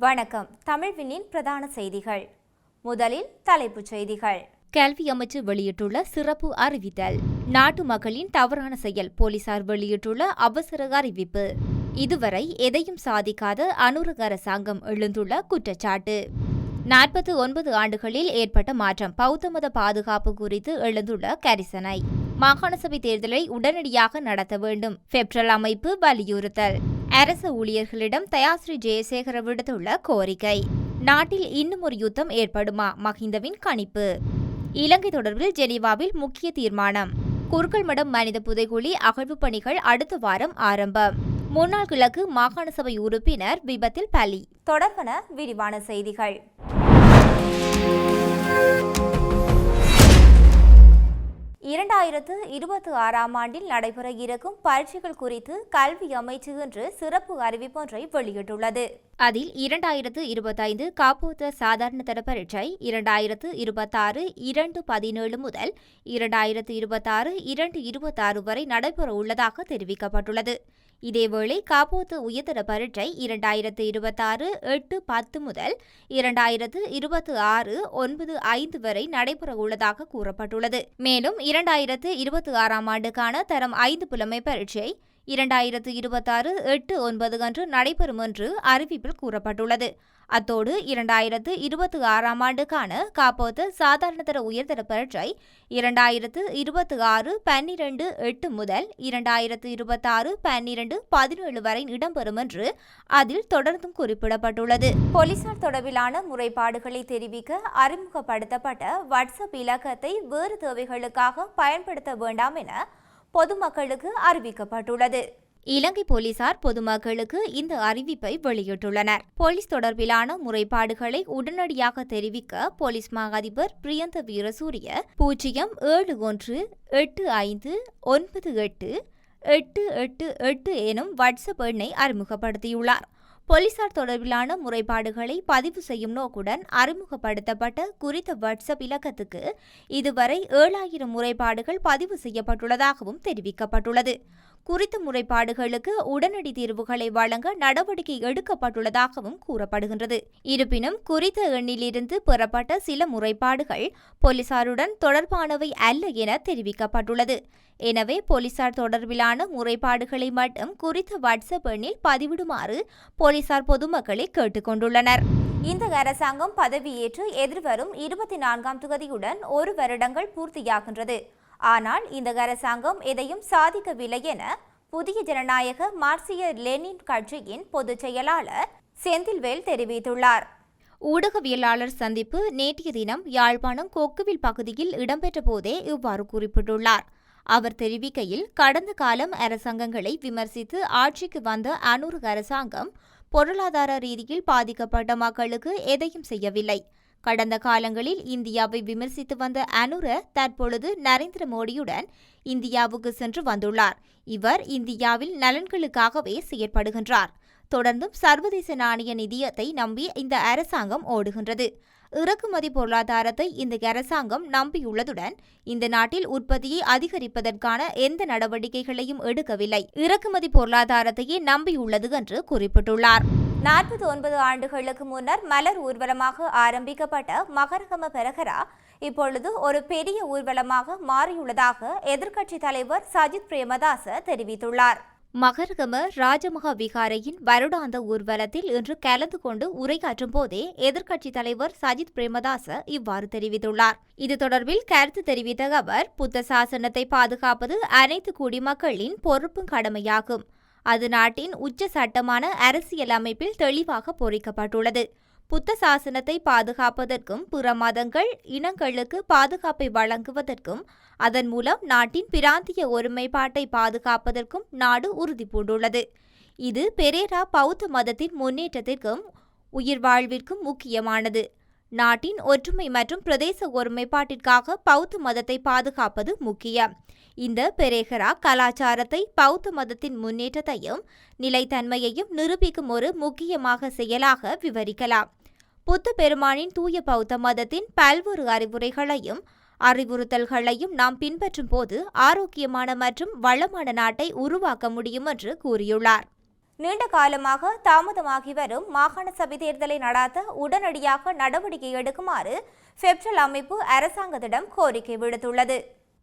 வணக்கம். தமிழ்வினின் பிரதான செய்திகள். முதலில் தலைப்புச் செய்திகள். கல்வி அமைச்சு வெளியிட்டுள்ள சிறப்பு அறிவித்தல். நாட்டு மக்களின் தவறான செயல் போலீசார் வெளியிட்டுள்ள அவசர அறிவிப்பு. இதுவரை எதையும் சாதிக்காத அனுரக அரசாங்கம் எழுந்துள்ள குற்றச்சாட்டு. நாற்பத்து ஒன்பது ஆண்டுகளில் ஏற்பட்ட மாற்றம் பௌத்த மத பாதுகாப்பு குறித்து எழுந்துள்ள கரிசனை. மாகாண சபை தேர்தலை உடனடியாக நடத்த வேண்டும். பெப்ரல் அமைப்பு வலியுறுத்தல். அரசு ஊழியர்களிடம் தயாஸ்ரீ ஜெயசேகர விடுத்துள்ள கோரிக்கை. நாட்டில் இன்னும் ஒரு யுத்தம் ஏற்படுமா? மஹிந்தவின் கணிப்பு. இலங்கை தொடர்பில் ஜெனீவாவில் முக்கிய தீர்மானம். குறுக்கல்மடம் மனித புதைகுழி அகழ்வு பணிகள் அடுத்த வாரம் ஆரம்பம். முன்னாள் கிழக்கு மாகாண சபை உறுப்பினர் விபத்தில் பலி. தொடர்பன விரிவான செய்திகள். இரண்டாயிரத்து இருபத்தி ஆறாம் ஆண்டில் நடைபெற இருக்கும் பரீட்சைகள் குறித்து கல்வி அமைச்சு இன்று சிறப்பு அறிவிப்பொன்றை வெளியிட்டுள்ளது. அதில் இரண்டாயிரத்து இருபத்தைந்து காப்போத்த சாதாரண தர பரீட்சை இரண்டாயிரத்து இருபத்தாறு இரண்டு பதினேழு முதல் இரண்டாயிரத்து இருபத்தாறு இரண்டு இருபத்தாறு வரை நடைபெற உள்ளதாக தெரிவிக்கப்பட்டுள்ளது. இதேவேளை காப்போத்து உயர்தர பரீட்சை இரண்டாயிரத்து இருபத்தாறு எட்டு பத்து முதல் இரண்டாயிரத்து இருபத்தி ஆறு ஒன்பது ஐந்து வரை நடைபெற உள்ளதாக கூறப்பட்டுள்ளது. மேலும் இரண்டாயிரத்து இருபத்தி ஆறாம் ஆண்டுக்கான தரம் ஐந்து புலமை பரீட்சை இரண்டாயிரத்து இருபத்தாறு எட்டு ஒன்பது அன்று நடைபெறும் என்று அறிவிப்பில் கூறப்பட்டுள்ளது. அத்தோடு இரண்டாயிரத்து இருபத்தி ஆறாம் ஆண்டுக்கான காப்போத்து சாதாரணதர உயர்தர பரீட்சை இரண்டாயிரத்து இருபத்தி ஆறு பன்னிரண்டு எட்டு முதல் இரண்டாயிரத்து இருபத்தாறு பன்னிரண்டு பதினேழு வரை இடம்பெறும் என்று அதில் தொடர்ந்தும் குறிப்பிடப்பட்டுள்ளது. போலீசார் தொடர்பிலான முறைப்பாடுகளை தெரிவிக்க அறிமுகப்படுத்தப்பட்ட வாட்ஸ்அப் இலக்கத்தை வேறு தேவைகளுக்காக பயன்படுத்த வேண்டாம் என பொதுமக்களுக்கு அறிவிக்கப்பட்டுள்ளது. இலங்கை போலீசார் பொதுமக்களுக்கு இந்த அறிவிப்பை வெளியிட்டுள்ளனர். போலீஸ் தொடர்பிலான முறைப்பாடுகளை உடனடியாக தெரிவிக்க போலீஸ் மா அதிபர் பிரியந்த வீரசூரிய பூஜ்ஜியம் ஏழு ஒன்று எட்டு ஐந்து ஒன்பது எட்டு எட்டு எட்டு எட்டு எனும் வாட்ஸ்அப் எண்ணை அறிமுகப்படுத்தியுள்ளார். போலீசார் தொடர்பிலான முறைப்பாடுகளை பதிவு செய்யும் நோக்குடன் அறிமுகப்படுத்தப்பட்ட குறித்த வாட்ஸ்அப் இலக்கத்துக்கு இதுவரை ஏழாயிரம் முறைப்பாடுகள் பதிவு செய்யப்பட்டுள்ளதாகவும் தெரிவிக்கப்பட்டுள்ளது. குறித்த முறைப்பாடுகளுக்கு உடனடி தீர்வுகளை வழங்க நடவடிக்கை எடுக்கப்பட்டுள்ளதாகவும் கூறப்படுகின்றது. இருப்பினும் குறித்த எண்ணிலிருந்து பெறப்பட்ட சில முறைப்பாடுகள் போலீசாருடன் தொடர்பானவை அல்ல என தெரிவிக்கப்பட்டுள்ளது. எனவே போலீசார் தொடர்பிலான முறைப்பாடுகளை மட்டும் குறித்த வாட்ஸ்அப் எண்ணில் பதிவிடுமாறு போலீசார் பொதுமக்களை கேட்டுக்கொண்டுள்ளனர். இந்த அரசாங்கம் பதவியேற்று எதிர்வரும் இருபத்தி நான்காம் தொகுதியுடன் ஒரு வருடங்கள் பூர்த்தியாகின்றது. ஆனால் இந்த அரசாங்கம் எதையும் சாதிக்கவில்லை என புதிய ஜனநாயக மார்க்சிய லெனின் கட்சியின் பொதுச் செயலாளர் செந்தில்வேல் தெரிவித்துள்ளார். ஊடகவியலாளர் சந்திப்பு நேற்றைய தினம் யாழ்ப்பாணம் கொக்குவில் பகுதியில் இடம்பெற்ற போதே இவ்வாறு குறிப்பிட்டுள்ளார். அவர் தெரிவிக்கையில் கடந்த காலம் அரசாங்கங்களை விமர்சித்து ஆட்சிக்கு வந்த அனூர் அரசாங்கம் பொருளாதார ரீதியில் பாதிக்கப்பட்ட மக்களுக்கு எதையும் செய்யவில்லை. கடந்த காலங்களில் இந்தியாவை விமர்சித்து வந்த அனுர தற்பொழுது நரேந்திர மோடியுடன் இந்தியாவுக்கு சென்று வந்துள்ளார். இவர் இந்தியாவில் நலன்களுக்காகவே செயற்படுகின்றார். தொடர்ந்தும் சர்வதேச நாணய நிதியத்தை நம்பி இந்த அரசாங்கம் ஓடுகின்றது. இறக்குமதி பொருளாதாரத்தை இந்த அரசாங்கம் நம்பியுள்ளதுடன் இந்த நாட்டில் உற்பத்தியை அதிகரிப்பதற்கான எந்த நடவடிக்கைகளையும் எடுக்கவில்லை. இறக்குமதி பொருளாதாரத்தையே நம்பியுள்ளது என்று குறிப்பிட்டுள்ளார். நாற்பத்தி ஒன்பது ஆண்டுகளுக்கு முன்னர் மலர் ஊர்வலமாக ஆரம்பிக்கப்பட்ட மகரகம பெரகரா இப்பொழுது ஒரு பெரிய ஊர்வலமாக மாறியுள்ளதாக எதிர்க்கட்சித் தலைவர் சஜித் பிரேமதாச தெரிவித்துள்ளார். மகரகம ராஜமகா விகாரையின் வருடாந்த ஊர்வலத்தில் இன்று கலந்து கொண்டு உரையாற்றும் போதே எதிர்க்கட்சித் தலைவர் சஜித் பிரேமதாச இவ்வாறு தெரிவித்துள்ளார். இது தொடர்பில் கருத்து தெரிவித்த அவர் புத்த சாசனத்தை பாதுகாப்பது அனைத்து குடிமக்களின் பொறுப்பும் கடமையாகும். அது நாட்டின் உச்ச சட்டமான அரசியல் அமைப்பில் தெளிவாக பொறிக்கப்பட்டுள்ளது. புத்த சாசனத்தை பாதுகாப்பதற்கும் பிற மதங்கள் இனங்களுக்கு பாதுகாப்பை வழங்குவதற்கும் அதன் மூலம் நாட்டின் பிராந்திய ஒருமைப்பாட்டை பாதுகாப்பதற்கும் நாடு உறுதி பூண்டுள்ளது. இது பெரேரா பௌத்த மதத்தின் முன்னேற்றத்திற்கும் உயிர் வாழ்விற்கும் முக்கியமானது. நாட்டின் ஒற்றுமை மற்றும் பிரதேச ஒருமைப்பாட்டிற்காக பௌத்த மதத்தை பாதுகாப்பது முக்கியம். இந்த பெரேகரா கலாச்சாரத்தை பௌத்த மதத்தின் முன்னேற்றத்தையும் நிலைத்தன்மையையும் நிரூபிக்கும் ஒரு முக்கியமாக செயலாக விவரிக்கலாம். புத்த பெருமானின் தூய பௌத்த மதத்தின் பல்வேறு அறிவுரைகளையும் அறிவுறுத்தல்களையும் நாம் பின்பற்றும் போது ஆரோக்கியமான மற்றும் வளமான நாட்டை உருவாக்க முடியும் என்று கூறியுள்ளார். நீண்ட காலமாக தாமதமாகி வரும் மாகாண சபை தேர்தலை நடாத்த உடனடியாக நடவடிக்கை எடுக்குமாறு பெப்ரல் அமைப்பு அரசாங்கத்திடம் கோரிக்கை விடுத்துள்ளது.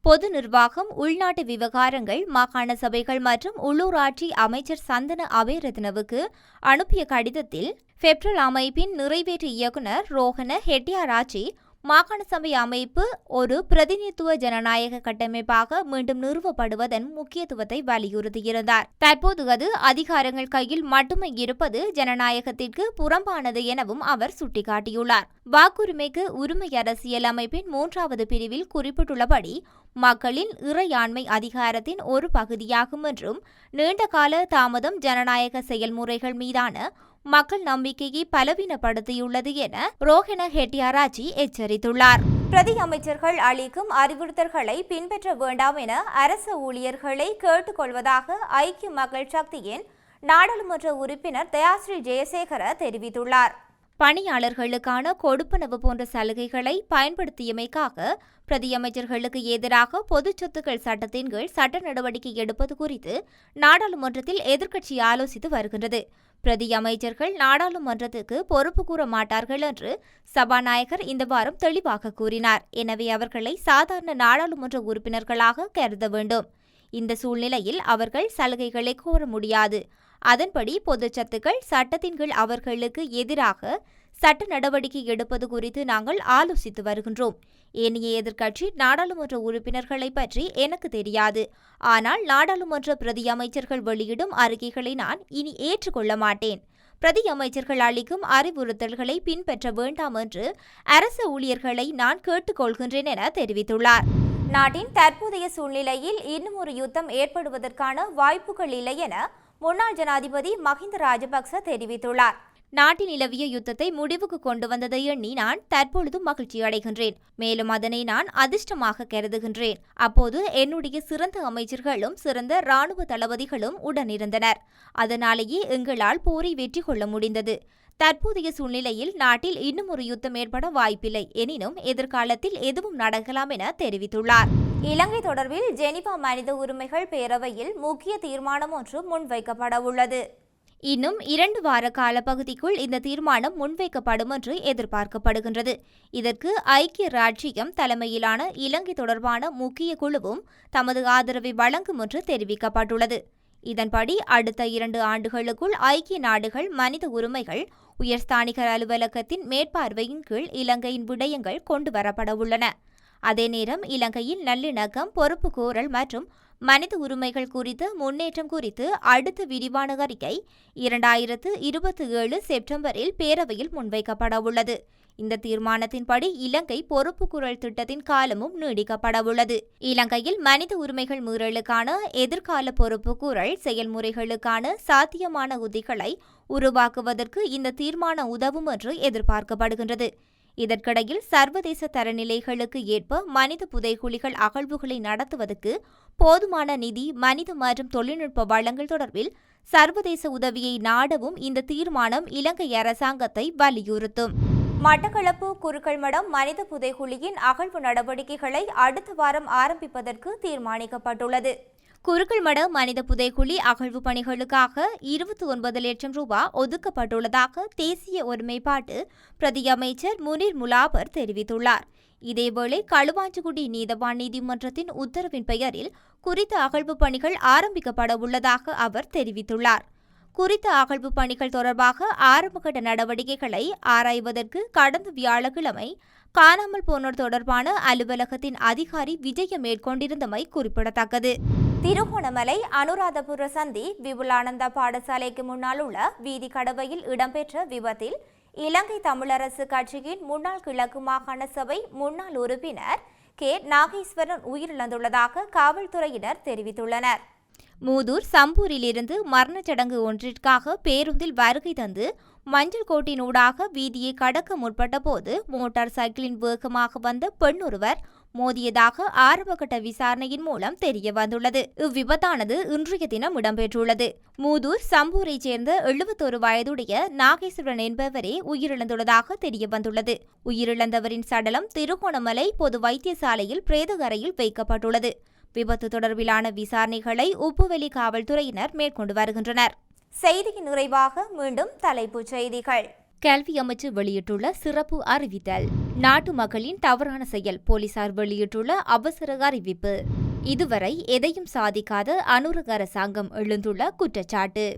பொது நிர்வாகம் உள்நாட்டு விவகாரங்கள் மாகாண சபைகள் மற்றும் உள்ளூராட்சி அமைச்சர் சந்தன அபேரத்னவுக்கு அனுப்பிய கடிதத்தில் பெப்ரல் அமைப்பின் நிறைவேற்று இயக்குனர் ரோஹன ஹெட்டியாராச்சி மாகாண சபை அமைப்பு ஒரு பிரதிநிதித்துவ ஜனநாயக கட்டமைப்பாக மீண்டும் நிறுவப்படுவதன் முக்கியத்துவத்தை வலியுறுத்தியிருந்தார். தற்போது அது அதிகாரங்கள் கையில் மட்டுமே இருப்பது ஜனநாயகத்திற்கு புறம்பானது எனவும் அவர் சுட்டிக்காட்டியுள்ளார். வாக்குரிமைக்கு உரிமை அரசியல் அமைப்பின் மூன்றாவது பிரிவில் குறிப்பிட்டுள்ளபடி மக்களின் இறையாண்மை அதிகாரத்தின் ஒரு பகுதியாகும் என்றும் நீண்டகால தாமதம் ஜனநாயக செயல்முறைகள் மீதான மக்கள் நம்பிக்கையை பலவீனப்படுத்தியுள்ளது என ரோஹன ஹெட்டியாராஜி எச்சரித்துள்ளார். பிரதி அமைச்சர்கள் அளிக்கும் அறிவுறுத்தல்களை பின்பற்ற வேண்டாம் என அரசு ஊழியர்களை கேட்டுக்கொள்வதாக ஐக்கிய மக்கள் சக்தியின் நாடாளுமன்ற உறுப்பினர் தயாஸ்ரீ ஜெயசேகர தெரிவித்துள்ளார். பணியாளர்களுக்கான கொடுப்பனவு போன்ற சலுகைகளை பயன்படுத்தியமைக்காக பிரதியமைச்சர்களுக்கு எதிராக பொது சொத்துக்கள் சட்டத்தின் கீழ் சட்ட நடவடிக்கை எடுப்பது குறித்து நாடாளுமன்றத்தில் எதிர்க்கட்சி ஆலோசித்து வருகின்றது. பிரதி அமைச்சர்கள் நாடாளுமன்றத்துக்கு பொறுப்பு கூற மாட்டார்கள் என்று சபாநாயகர் இந்த வாரம் தெளிவாக கூறினார். எனவே அவர்களை சாதாரண நாடாளுமன்ற உறுப்பினர்களாக கருத வேண்டும். இந்த சூழ்நிலையில் அவர்கள் சலுகைகளை கோர முடியாது. அதன்படி பொதுச்சத்துக்கள் சட்டத்தின் கீழ் அவர்களுக்கு எதிராக சட்ட நடவடிக்கை எடுப்பது குறித்து நாங்கள் ஆலோசித்து வருகின்றோம். ஏனைய எதிர்க்கட்சி நாடாளுமன்ற உறுப்பினர்களை பற்றி எனக்கு தெரியாது. ஆனால் நாடாளுமன்ற பிரதி அமைச்சர்கள் வெளியிடும் அறிக்கைகளை நான் இனி ஏற்றுக்கொள்ள மாட்டேன். பிரதி அமைச்சர்கள் அளிக்கும் அறிவுறுத்தல்களை பின்பற்ற வேண்டாம் என்று அரசு ஊழியர்களை நான் கேட்டுக்கொள்கின்றேன் என தெரிவித்துள்ளார். நாட்டின் தற்போதைய சூழ்நிலையில் இன்னும் ஒரு யுத்தம் ஏற்படுவதற்கான வாய்ப்புகள் இல்லை என முன்னாள் ஜனாதிபதி மஹிந்த ராஜபக்ச தெரிவித்துள்ளார். நாட்டில் நிலவிய யுத்தத்தை முடிவுக்கு கொண்டு வந்ததை எண்ணி நான் தற்பொழுது மகிழ்ச்சி அடைகின்றேன். மேலும் அதனை நான் அதிர்ஷ்டமாக கருதுகின்றேன். அப்போது என்னுடைய சிறந்த அமைச்சர்களும் சிறந்த இராணுவ தளபதிகளும் உடனிருந்தனர். அதனாலேயே எங்களால் போரை வெற்றி கொள்ள முடிந்தது. தற்போதைய சூழ்நிலையில் நாட்டில் இன்னும் ஒரு யுத்தம் ஏற்பட வாய்ப்பில்லை. எனினும் எதிர்காலத்தில் எதுவும் நடக்கலாம் என தெரிவித்துள்ளார். இலங்கை தொடர்பில் ஜெனிவா மனித உரிமைகள் பேரவையில் முக்கிய தீர்மானம் ஒன்று முன்வைக்கப்பட உள்ளது இன்னும் இரண்டு வார காலப்பகுதிக்குள் இந்த தீர்மானம் முன்வைக்கப்படும் என்று எதிர்பார்க்கப்படுகின்றது. இதற்கு ஐக்கிய ராஜ்ஜியம் தலைமையிலான இலங்கை தொடர்பான முக்கிய குழுவும் தமது ஆதரவை வழங்கும் என்று தெரிவிக்கப்பட்டுள்ளது. இதன்படி அடுத்த இரண்டு ஆண்டுகளுக்குள் ஐக்கிய நாடுகள் மனித உரிமைகள் உயர்ஸ்தானிகர் அலுவலகத்தின் மேற்பார்வையின் கீழ் இலங்கையின் விடயங்கள் கொண்டுவரப்பட உள்ளன. அதே நேரம் இலங்கையில் நல்லிணக்கம் பொறுப்பு கூறல் மற்றும் மனித உரிமைகள் குறித்த முன்னேற்றம் குறித்து அடுத்த விரிவான அறிக்கை இரண்டாயிரத்து இருபத்தி ஏழு செப்டம்பரில் பேரவையில் முன்வைக்கப்பட உள்ளது. இந்த தீர்மானத்தின்படி இலங்கை பொறுப்பு குரல் திட்டத்தின் காலமும் நீடிக்கப்பட உள்ளது. இலங்கையில் மனித உரிமைகள் மீறலுக்கான எதிர்கால பொறுப்பு குரல் செயல்முறைகளுக்கான சாத்தியமான உத்திகளை உருவாக்குவதற்கு இந்த தீர்மானம் உதவும் என்று எதிர்பார்க்கப்படுகின்றது. இதற்கிடையில் சர்வதேச தரநிலைகளுக்கு ஏற்ப மனித புதைகுழிகள் அகழ்வுகளை நடத்துவதற்கு போதுமான நிதி மனித மற்றும் தொழில்நுட்ப வளங்கள் தொடர்பில் சர்வதேச உதவியை நாடவும் இந்த தீர்மானம் இலங்கை அரசாங்கத்தை வலியுறுத்தும். மட்டக்களப்பு குறுக்கள்மடம் மனித புதைகுழியின் அகழ்வு நடவடிக்கைகளை அடுத்த வாரம் ஆரம்பிப்பதற்கு தீர்மானிக்கப்பட்டுள்ளது. குருக்கள்மட மனித புதைக்குழி அகழ்வு பணிகளுக்காக இருபத்தி ஒன்பது லட்சம் ரூபாய் ஒதுக்கப்பட்டுள்ளதாக தேசிய ஒருமைப்பாட்டு பிரதியமைச்சர் முனீர் முலாபர் தெரிவித்துள்ளார். இதேவேளை களுவாஞ்சிக்குடி நீதவான் நீதிமன்றத்தின் உத்தரவின் பெயரில் குறித்த அகழ்வு பணிகள் ஆரம்பிக்கப்பட உள்ளதாக அவர் தெரிவித்துள்ளார். குறித்த அகழ்வு பணிகள் தொடர்பாக ஆரம்பகட்ட நடவடிக்கைகளை ஆராய்வதற்கு கடந்த வியாழக்கிழமை காணாமல் போனோர் தொடர்பான அலுவலகத்தின் அதிகாரி விஜயம் மேற்கொண்டிருந்தமை குறிப்பிடத்தக்கது. திருகோணமலை அனுராதபுர சந்தி விபுலானந்தா பாடசாலைக்கு முன்னால் உள்ள வீதி கடவையில் இடம்பெற்ற விபத்தில் இலங்கை தமிழரசு கட்சியின் முன்னாள் கிழக்கு மாகாண சபை முன்னாள் உறுப்பினர் கே. நாகேஸ்வரன் உயிரிழந்துள்ளதாக காவல்துறையினர் தெரிவித்துள்ளனர். மூதூர் சம்பூரிலிருந்து மரணச் சடங்கு ஒன்றிற்காக பேருந்தில் வருகை தந்து மஞ்சள் கோட்டினூடாக வீதியை கடக்க முற்பட்ட போது மோட்டார் சைக்கிளின் வேகமாக வந்த பெண் ஒருவர் மோதியதாக ஆரம்பகட்ட விசாரணையின் மூலம் தெரிய வந்துள்ளது இவ்விபத்தானது இன்றைய தினம் இடம்பெற்றுள்ளது. மூதூர் சம்பூரைச் சேர்ந்த எழுபத்தொரு வயதுடைய நாகேஸ்வரன் என்பவரே உயிரிழந்துள்ளதாக தெரிய வந்துள்ளது உயிரிழந்தவரின் சடலம் திருகோணமலை பொது வைத்தியசாலையில் பிரேத அறையில் வைக்கப்பட்டுள்ளது. விபத்து தொடர்பிலான விசாரணைகளை உப்புவெளி காவல்துறையினர் மேற்கொண்டு வருகின்றனர். செய்தியின் நிறைவாக மீண்டும் தலைப்புச் செய்திகள். கல்வி அமைச்சு வெளியிட்டுள்ள சிறப்பு அறிவித்தல். நாட்டு மக்களின் தவறான செயல் போலீசார் வெளியிட்டுள்ள அவசர அறிவிப்பு. இதுவரை எதையும் சாதிக்காத அனுரக அரசாங்கம் எழுந்துள்ள குற்றச்சாட்டு.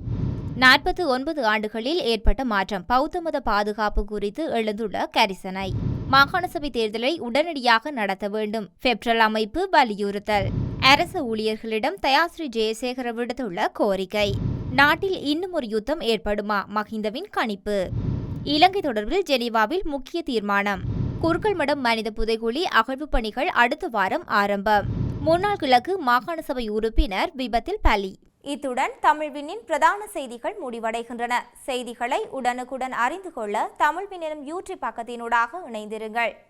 நாற்பத்தி ஒன்பது ஆண்டுகளில் ஏற்பட்ட மாற்றம் பௌத்த மத பாதுகாப்பு குறித்து எழுந்துள்ள கரிசனை. மாகாண சபை தேர்தலை உடனடியாக நடத்த வேண்டும் பெப்ரல் அமைப்பு வலியுறுத்தல். அரசு ஊழியர்களிடம் தயாஸ்ரீ ஜெயசேகர விடுத்துள்ள கோரிக்கை. நாட்டில் இன்னும் ஒரு யுத்தம் ஏற்படுமா? மஹிந்தவின் கணிப்பு. இலங்கை தொடர்பில் ஜெனீவாவில் முக்கிய தீர்மானம். குறுக்கல்மடம் மனித புதைகுழி அகழ்வு பணிகள் அடுத்த வாரம் ஆரம்பம். முன்னாள் கிழக்கு மாகாண சபை உறுப்பினர் விபத்தில் பலி. இத்துடன் தமிழ்வினின் பிரதான செய்திகள் முடிவடைகின்றன. செய்திகளை உடனுக்குடன் அறிந்து கொள்ள தமிழ்வினின் யூடியூப் பக்கத்தினூடாக இணைந்திருங்கள்.